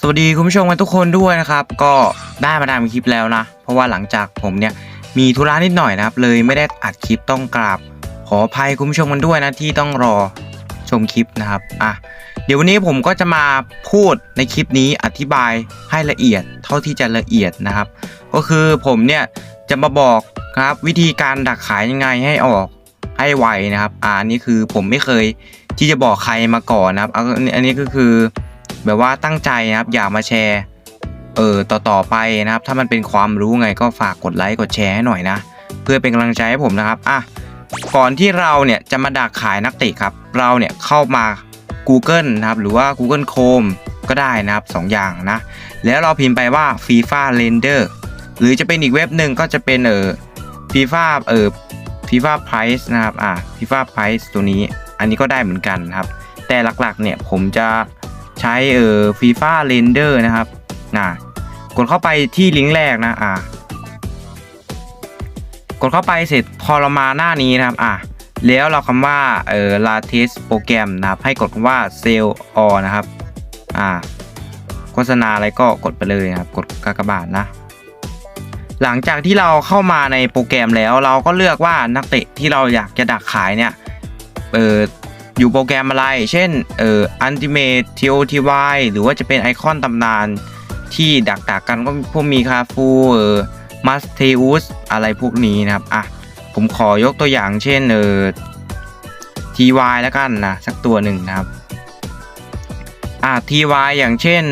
สวัสดีคุณผู้ชมกันทุกคนด้วยนะครับ ก็ได้มาทำคลิปแล้วนะ เพราะว่าหลังจากผมเนี่ยมีธุระนิดหน่อยนะครับ เลยไม่ได้อัดคลิปต้องกราบ ขออภัยคุณผู้ชมกันด้วยนะที่ต้องรอชมคลิปนะครับอะเดี๋ยววันนี้ผมก็จะมาพูดในคลิปนี้อธิบายให้ละเอียดเท่าที่จะละเอียดนะครับ ก็คือผมเนี่ยจะมาบอกครับวิธีการดักขายยังไงให้ออกให้ไวนะครับอ่านนี้คือผมไม่เคยที่จะบอกใครมาก่อนนะครับอันนี้ก็คือ แบบว่าตั้งใจนะครับอยากมาแชร์เออต่อต่อไปนะครับ ถ้ามันเป็นความรู้ไงก็ฝากกดไลค์กดแชร์ให้หน่อยนะ เพื่อเป็นกำลังใจให้ผมนะครับอะก่อนที่เราเนี่ยจะมาดักขายนักเตะครับ เราเนี่ยเข้ามา Google นะครับหรือว่า Google Chrome ก็ได้นะครับสองอย่างนะ แล้วเราพิมพ์ไปว่า FIFA Render หรือจะเป็นอีกเว็บหนึ่งก็จะเป็นเออ FIFA เออ FIFA Price นะครับอะ FIFA Price ตัวนี้อันนี้ก็ได้เหมือนกันครับ แต่หลักๆเนี่ยผมจะ ใช้เอ่อ FIFA Render นะครับนะกดเข้าไปที่ลิงก์แรกนะอะกดเข้าไปเสร็จพอเรามาหน้านี้นะครับอะแล้วเราคำว่าเอ่อ latest โปรแกรมนะครับให้กดคำว่า sell all นะครับอ่าโฆษณาอะไรก็กดไปเลยนะครับกดกากบาทนะ หลังจากที่เราเข้ามาในโปรแกรมแล้ว เราก็เลือกว่านักเตะที่เราอยากจะดักขายเนี่ยเออ อยู่โปรแกรมอะไร เช่นเอ่อ Ultimate TOTY หรือว่าจะเป็นไอคอนตำนานที่ดักดักกันก็พวกมีคาฟูเอ่อมัสเทอุสอะไรพวกนี้นะครับ อะ ผมขอยกตัวอย่างเช่นเอ่อ TY แล้วกันนะ สักตัวหนึ่งนะครับ อะ TY อย่างเช่น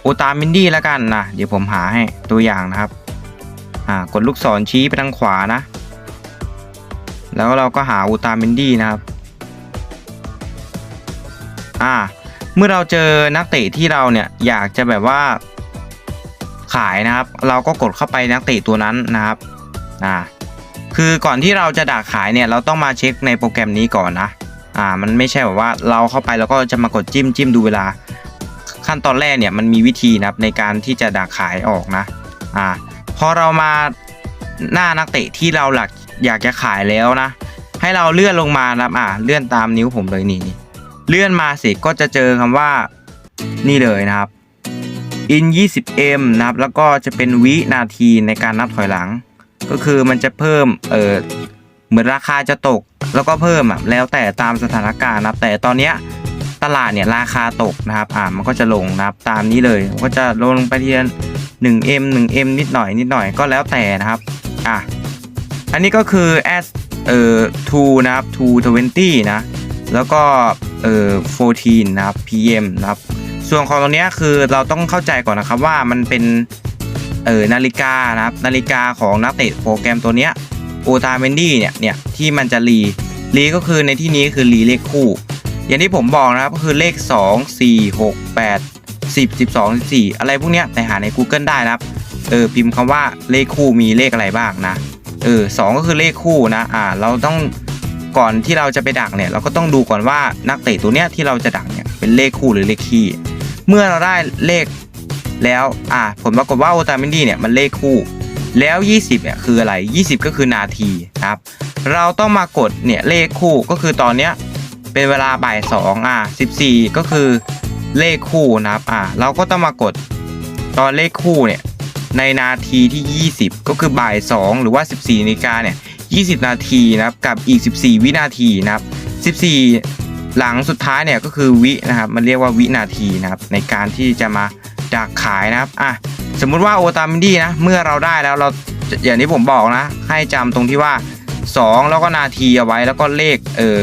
โอตามินดี้แล้วกันนะ เดี๋ยวผมหาให้ตัวอย่างนะครับ อ่า กดลูกศรชี้ไปทางขวานะ แล้วเราก็หาอูตาเมนดี้นะครับ อ่า เมื่อเราเจอนักเตะที่เราเนี่ยอยากจะแบบว่าขายนะครับ เราก็กดเข้าไปนักเตะตัวนั้นนะครับอ่าคือก่อนที่เราจะดักขายเนี่ยเราต้องมาเช็คในโปรแกรมนี้ก่อนนะอ่ามันไม่ใช่แบบว่าเราเข้าไปแล้วก็จะมากดจิ้มจิ้มดูเวลา ขั้นตอนแรกเนี่ยมันมีวิธีนะครับในการที่จะดักขายออกนะอ่าพอเรามาหน้านักเตะที่เราหลักอยากจะขายแล้วนะ ให้เราเลื่อนลงมานะครับอ่าเลื่อนตามนิ้วผมเลยนี่นี่ เลื่อนมาเสร็จก็จะเจอคำว่านี่เลยนะครับ in 20m นะครับ แล้วก็จะเป็นวินาทีในการนับถอยหลัง ก็คือมันจะเพิ่มเออเหมือนราคาจะตก แล้วก็เพิ่มอะแล้วแต่ตามสถานการณ์นะครับ แต่ตอนเนี้ยตลาดเนี่ยราคาตกนะครับอ่ามันก็จะลงนะครับตามนี้เลยก็จะลงไปทีละ 1m 1m นิดหน่อยนิดหน่อยก็แล้วแต่นะครับอะอันนี้ก็คือ as เอ่อ2นะครับ2 20นะแล้วก็ เอ่อ14นะครับ pm นะครับ ส่วนของตรงเนี้ยคือเราต้องเข้าใจก่อนนะครับว่ามันเป็นเอ่อนาฬิกานะครับนาฬิกาของนักเตะโปรแกรมตัวเนี้ยโอตาเมนดี้เนี่ยเนี่ยที่มันจะรีรีก็คือในที่นี้คือรีเลขคู่ อย่างที่ผมบอกนะครับก็คือเลข 2 4 6 8 10 12 14 อะไรพวกเนี้ยไปหาใน Google ได้นะครับเออพิมพ์คำว่าเลขคู่มีเลขอะไรบ้างนะเออสองก็คือเลขคู่นะอ่าเราต้อง ก่อนที่เราจะไปดักเนี่ยเราก็ต้องดูก่อนว่านักเตะตัวเนี้ยที่เราจะดักเนี่ยเป็นเลขคู่หรือเลขคี่ เมื่อเราได้เลขแล้วอ่าผลปรากฏว่าโอตาเมนดี้เนี่ยมันเลขคู่ แล้ว 20เนี่ยคืออะไร 20 ก็คือนาทีครับเราต้องมากดเนี่ยเลขคู่ก็คือตอนเนี้ยเป็นเวลาบ่ายสองอ่า14 ก็คือเลขคู่นะครับอ่าเราก็ต้องมากดตอนเลขคู่เนี่ยในนาทีที่ 20 ก็คือบ่าย 2 หรือว่า 14นาฬิกาเนี่ย 20 นาทีนะครับกับอีก 14 วินาทีนะครับ 14 หลังสุดท้ายเนี่ยก็คือวินะครับมันเรียกว่าวินาทีนะครับในการที่จะมาดักขายนะครับอะสมมุติว่าโอตามินดี้นะเมื่อเราได้แล้วเราอย่างที่ผมบอกนะ ให้จำตรงที่ว่า 2 แล้วก็นาทีเอาไว้แล้วก็เลขเออ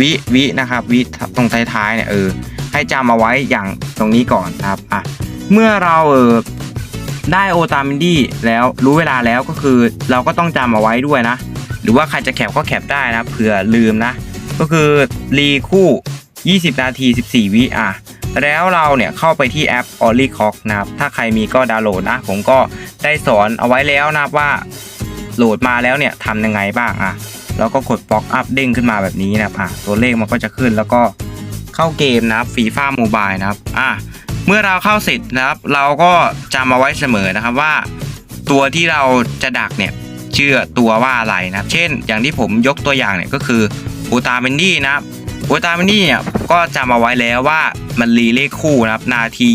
วิวินะครับวิตรงท้ายๆเนี่ยเออให้จำเอาไว้อย่างตรงนี้ก่อนนะครับอะเมื่อเราเออ ได้โอตามินดี้แล้วรู้เวลาแล้วก็คือเราก็ต้องจำเอาไว้ด้วยนะ หรือว่าใครจะแคปก็แคปได้นะเผื่อลืมนะ ก็คือรีคู่ 20 นาที 14 วิอะแล้วเราเนี่ยเข้าไปที่แอป o l l y c o c k นะครับ ถ้าใครมีก็ดาวน์โหลดนะ ผมก็ได้สอนเอาไว้แล้วนะว่าโหลดมาแล้วเนี่ยทำยังไงบ้างอะแล้วก็กด Box Up เด้งขึ้นมาแบบนี้นะครับอะตัวเลขมันก็จะขึ้นแล้วก็เข้าเกมนะฟีฟ่าโมบายนะครับอะ เมื่อเราเข้าเสร็จนะครับ เราก็จำเอาไว้เสมอนะครับว่า ตัวที่เราจะดักเนี่ยเชื่อตัวว่าอะไรนะครับ เช่น อย่างที่ผมยกตัวอย่างเนี่ยก็คืออูตาเมนดี้นะครับอูตาเมนดี้เนี่ยก็จำเอาไว้แล้วว่ามันรีเลขคู่นะครับ นาที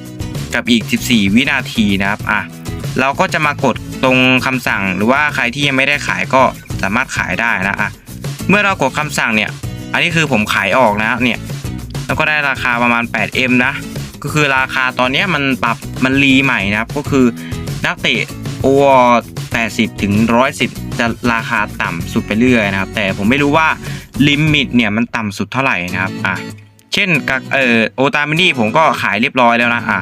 20 กับอีก 14 วินาทีนะครับอะเราก็จะมากดตรงคำสั่งหรือว่าใครที่ยังไม่ได้ขายก็สามารถขายได้นะอะเมื่อเรากดคำสั่งเนี่ย อันนี้คือผมขายออกนะเนี่ย แล้วก็ได้ราคาประมาณ 8M นะ ก็คือราคาตอนนี้มันปรับมันรีใหม่นะครับ ก็คือนักเตะโอว80ถึง110 จะราคาต่ำสุดไปเรื่อยนะครับ แต่ผมไม่รู้ว่าลิมิตเนี่ยมันต่ำสุดเท่าไหร่นะครับอะเช่นกับเอ่อโอตามินี่ผมก็ขายเรียบร้อยแล้วนะอะ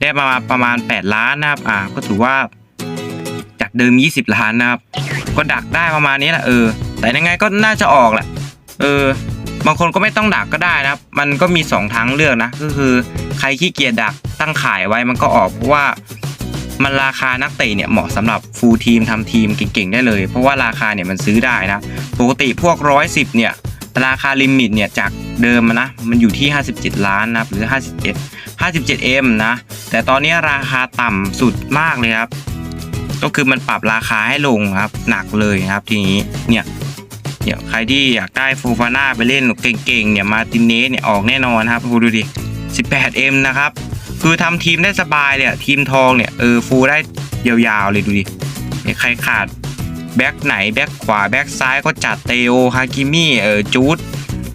ได้ประมาณประมาณ 8 ล้านนะครับอะก็ถือว่าจากเดิม 20 ล้านนะครับ ก็ดักได้ประมาณนี้แหละเออแต่ยังไงก็น่าจะออกแหละเออ บางคนก็ไม่ต้องดักก็ได้นะครับ มันก็มี 2 ทางเลือกนะ ก็คือใครขี้เกียจดักตั้งขายไว้มันก็ออกเพราะว่ามันราคานักเตะเนี่ยเหมาะสำหรับฟูลทีมทำทีมเก่งๆได้เลย เพราะว่าราคาเนี่ยมันซื้อได้นะ ปกติพวก 110 เนี่ยราคาลิมิตเนี่ยจากเดิมนะมันอยู่ที่ 57 ล้านนะครับหรือ 51 57M นะ แต่ตอนนี้ราคาต่ำสุดมากเลยครับ ก็คือมันปรับราคาให้ลงครับหนักเลยครับทีนี้เนี่ย เนี่ยใครที่อยากได้ฟูฟาน่าไปเล่นเก่งๆเนี่ยมาตินเนสเนี่ยออกแน่นอนครับดูดิ 18M นะครับ คือทำทีมได้สบายเลยทีมทองเนี่ยเออฟูได้ยาวๆเลยดูดิเนี่ยใครขาดแบ็คไหนแบ็คขวาแบ็คซ้ายก็จัดเตโอฮากิมิเออจูด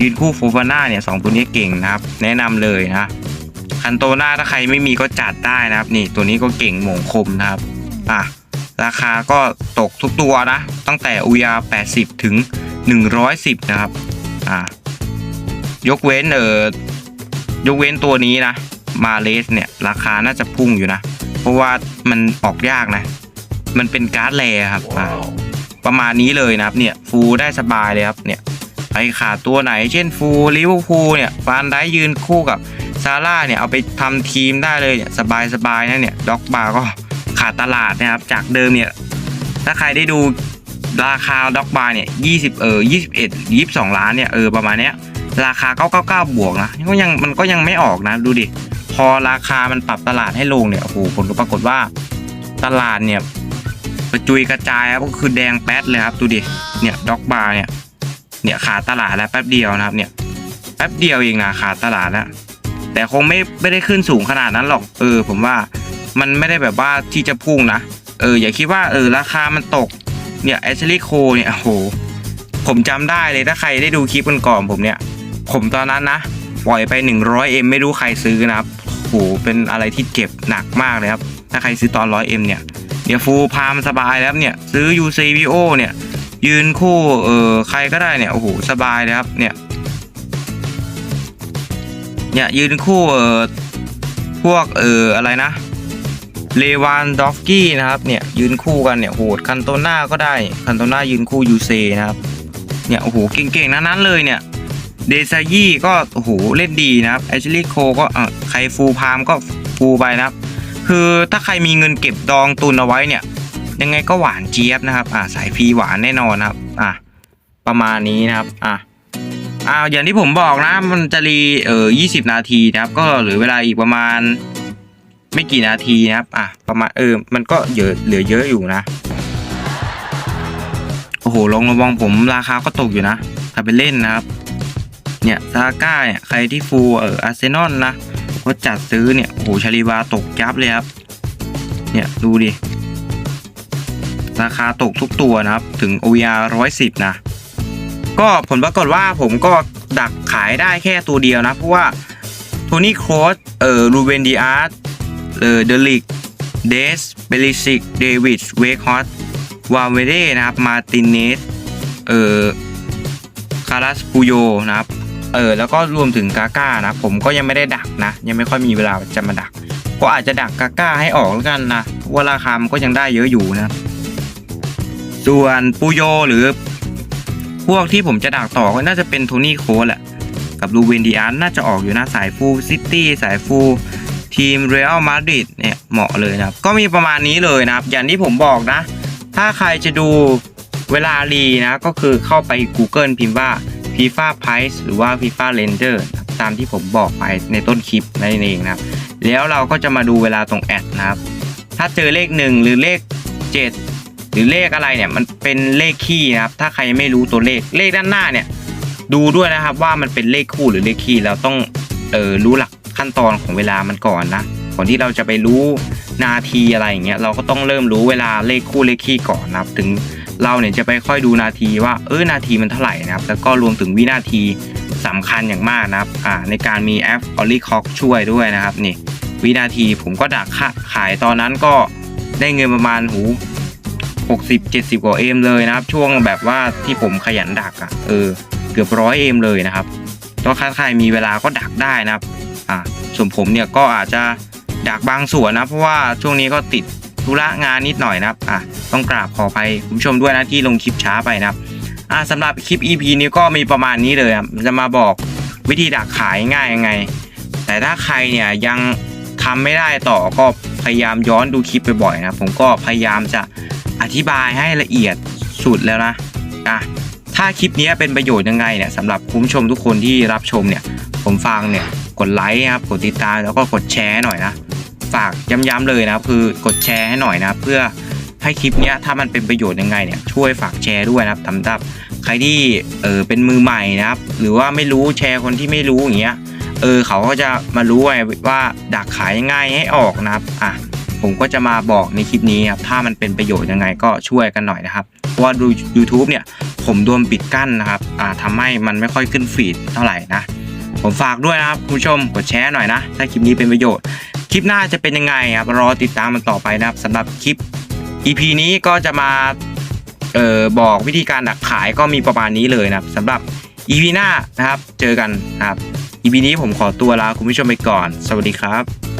ยืนคู่ฟูฟาน่าเนี่ยสองตัวนี้เก่งนะครับ แนะนำเลยนะคันโตน่าถ้าใครไม่มีก็จัดได้นะครับ นี่ตัวนี้ก็เก่งหม่งคมนะครับอะราคาก็ตกทุกตัวนะ ตั้งแต่อุยา 80 ถึง 110 นะครับ อ่า ยกเว้นเออยกเว้นตัวนี้นะ มาเลสเนี่ย ราคาน่าจะพุ่งอยู่นะ เพราะว่ามันออกยากนะ มันเป็นการ์ดแรครับ อ่า ประมาณนี้เลยนะครับ เนี่ย ฟูได้สบายเลยครับ เนี่ยไปขาดตัวไหน เช่นฟูลิเวอร์พูลเนี่ย ฟานได้ยืนคู่กับซาร่าเนี่ย เอาไปทำทีมได้เลยเนี่ย สบายๆนะเนี่ย ด็อกบาร์ก็ขาดตลาดนะครับ จากเดิมเนี่ย ถ้าใครได้ดู ราคาด็อกบาร์เนี่ย20เออ21 22ล้านเนี่ยเออประมาณเนี้ยราคา999บวกนะก็ยังมันก็ยังไม่ออกนะดูดิพอราคามันปรับตลาดให้ลงเนี่ยโอ้โหผลก็ปรากฏว่าตลาดเนี่ยกระจุยกระจายครับก็คือแดงแป๊ดเลยครับดูดิเนี่ยด็อกบาร์เนี่ยเนี่ยขาดตลาดแล้วแป๊บเดียวนะครับเนี่ยแป๊บเดียวเองนะขาดตลาดแล้วแต่คงไม่ไม่ได้ขึ้นสูงขนาดนั้นหรอกเออ ผมว่ามันไม่ได้แบบว่าที่จะพุ่งนะเอออย่าคิดว่าเออราคามันตก เนี่ยแอชลีย์โคเนี่ยโอ้โหผมจำได้เลยถ้าใครได้ดูคลิปกันก่อนผมเนี่ย ผมตอนนั้นนะ ปล่อยไป 100M ไม่รู้ใครซื้อนะครับโหเป็นอะไรที่เก็บหนักมากเลยครับ ถ้าใครซื้อตอน 100M เนี่ยเนี่ยฟูพามสบายแล้วเนี่ย ซื้อ UCVO เนี่ย ยืนคู่เออใครก็ได้เนี่ยโอ้โหสบายเลยครับเนี่ยเนี่ยยืนคู่เออพวกเอออะไรนะ เลวานดอฟกี้นะครับเนี่ยยืนคู่กันเนี่ยโหดคันโตน่าก็ได้คันโตน่ายืนคู่ยูเซนะครับเนี่ยโอ้โหเก่งๆนั้นนั้นเลยเนี่ยเดซายี่ก็โอ้โหเล่นดีนะครับแอชลีย์โคก็เออใครฟูพามก็ฟูไปนะครับคือถ้าใครมีเงินเก็บดองตุนเอาไว้เนี่ย ยังไงก็หวานเจี๊ยบนะครับอ่าสายฟรีหวานแน่นอนนะครับอะประมาณนี้นะครับอะอ่าอย่างที่ผมบอกนะมันจะรีเอ่อ20 นาทีนะครับ ก็เหลือเวลาอีกประมาณ ไม่กี่นาทีนะครับ อะ ประมาณเออ มันก็เยอะเหลือเยอะอยู่นะ โอ้โหลองระวังผมราคาก็ตกอยู่นะ ถ้าไปเล่นนะครับ เนี่ยซาก้าเนี่ย ใครที่ฟูลเอออาร์เซนอลนะก็จัดซื้อเนี่ย โอ้โหชาลีวาตกยับเลยครับ เนี่ยดูดิ ราคาตกทุกตัวนะครับ ถึง OVR 110 นะ ก็ผลปรากฏว่าผมก็ดักขายได้แค่ตัวเดียวนะ เพราะว่าโทนี่โครสเอ่อรูเวนดีอาร์ เออเดลิกเดสเบลิซิกเดวิดเวคฮอตวาเวเดนะครับมาตินเนสเอ่อคารัสปูโยนะครับเออแล้วก็รวมถึงกาก้านะผมก็ยังไม่ได้ดักนะ ยังไม่ค่อยมีเวลาจะมาดัก ก็อาจจะดักกาก้าให้ออกแล้วกันนะเว่าราคามันก็ยังได้เยอะอยู่นะส่วนปูโยหรือ พวกที่ผมจะดักต่อก็น่าจะเป็นโทนี่โคแหละกับลูเวนดีอาร์น่าจะออกอยู่นะสายฟูซิตี้สายฟู ทีมเรอัลมาดริดเนี่ยเหมาะเลยนะครับ ก็มีประมาณนี้เลยนะครับ อย่างที่ผมบอกนะ ถ้าใครจะดูเวลารีนะ ก็คือเข้าไป Google พิมพ์ว่า FIFA Price หรือว่า FIFA Render นะครับตามที่ผมบอกไปในต้นคลิปนั่นเองนะครับ แล้วเราก็จะมาดูเวลาตรงแอดนะครับ ถ้าเจอเลข 1 หรือเลข 7 หรือเลขอะไรเนี่ย มันเป็นเลขคี่นะครับ ถ้าใครไม่รู้ตัวเลขเลขด้านหน้าเนี่ย ดูด้วยนะครับว่ามันเป็นเลขคู่หรือเลขคี่เราต้องเออรู้หลัก ขั้นตอนของเวลามันก่อนนะก่อนที่เราจะไปรู้นาทีอะไรอย่างเงี้ยเราก็ต้องเริ่มรู้เวลาเลขคู่เลขคี่ก่อนนะครับ ถึงเราเนี่ยจะไปค่อยดูนาทีว่าเออนาทีมันเท่าไหร่นะครับ แล้วก็รวมถึงวินาทีสำคัญอย่างมากนะครับอ่าในการมีแอป o l l y c o c k ช่วยด้วยนะครับนี่วินาทีผมก็ดักค่าขายตอนนั้นก็ได้เงินประมาณหู60 70 กว่าเอมเลยนะครับ ช่วงแบบว่าที่ผมขยันดักอะ่ะเออเกือบร้อยเอมเลยนะครับก็ถ้าใครมีเวลาก็ดักได้นะครับ อ่าส่วนผมเนี่ยก็อาจจะดักบางส่วนนะเพราะว่าช่วงนี้ก็ติดธุระงานนิดหน่อยนะครับอะต้องกราบขออภัยคุณผู้ชมด้วยนะที่ลงคลิปช้าไปนะครับอ่าสำหรับคลิป EP นี้ก็มีประมาณนี้เลยครับจะมาบอกวิธีดักขายง่ายยังไง แต่ถ้าใครเนี่ยยังทำไม่ได้ต่อก็พยายามย้อนดูคลิปไปบ่อยนะผมก็พยายามจะอธิบายให้ละเอียดสุดแล้วนะอะถ้าคลิปนี้เป็นประโยชน์ยังไงเนี่ยสำหรับคุณผู้ชมทุกคนที่รับชมเนี่ยผมฟังเนี่ย กดไลค์นะครับกดติดตามแล้วก็กดแชร์หน่อยนะ ฝากย้ำๆเลยนะคือกดแชร์ให้หน่อยนะ เพื่อให้คลิปนี้ถ้ามันเป็นประโยชน์ยังไงเนี่ยช่วยฝากแชร์ด้วยนะครับสำหรับใครที่เออเป็นมือใหม่นะครับ หรือว่าไม่รู้แชร์คนที่ไม่รู้อย่างเงี้ยเออเขาก็จะมารู้ไงว่าดักขายยังไงให้ออกนะครับอะผมก็จะมาบอกในคลิปนี้ครับถ้ามันเป็นประโยชน์ยังไงก็ช่วยกันหน่อยนะครับเพราะว่าดู YouTube เนี่ยผมโดนปิดกั้นนะครับอ่าทำให้มันไม่ค่อยขึ้นฟีดเท่าไหร่นะ ผมฝากด้วยนะครับคุณผู้ชมกดแชร์หน่อยนะ ถ้าคลิปนี้เป็นประโยชน์ คลิปหน้าจะเป็นยังไงครับรอติดตามมันต่อไปนะครับสำหรับคลิป EP นี้ก็จะมาเอ่อบอกวิธีการดักขายก็มีประมาณนี้เลยนะครับสำหรับ EP หน้านะครับ เจอกันนะครับ EP นี้ผมขอตัวลาคุณผู้ชมไปก่อน สวัสดีครับ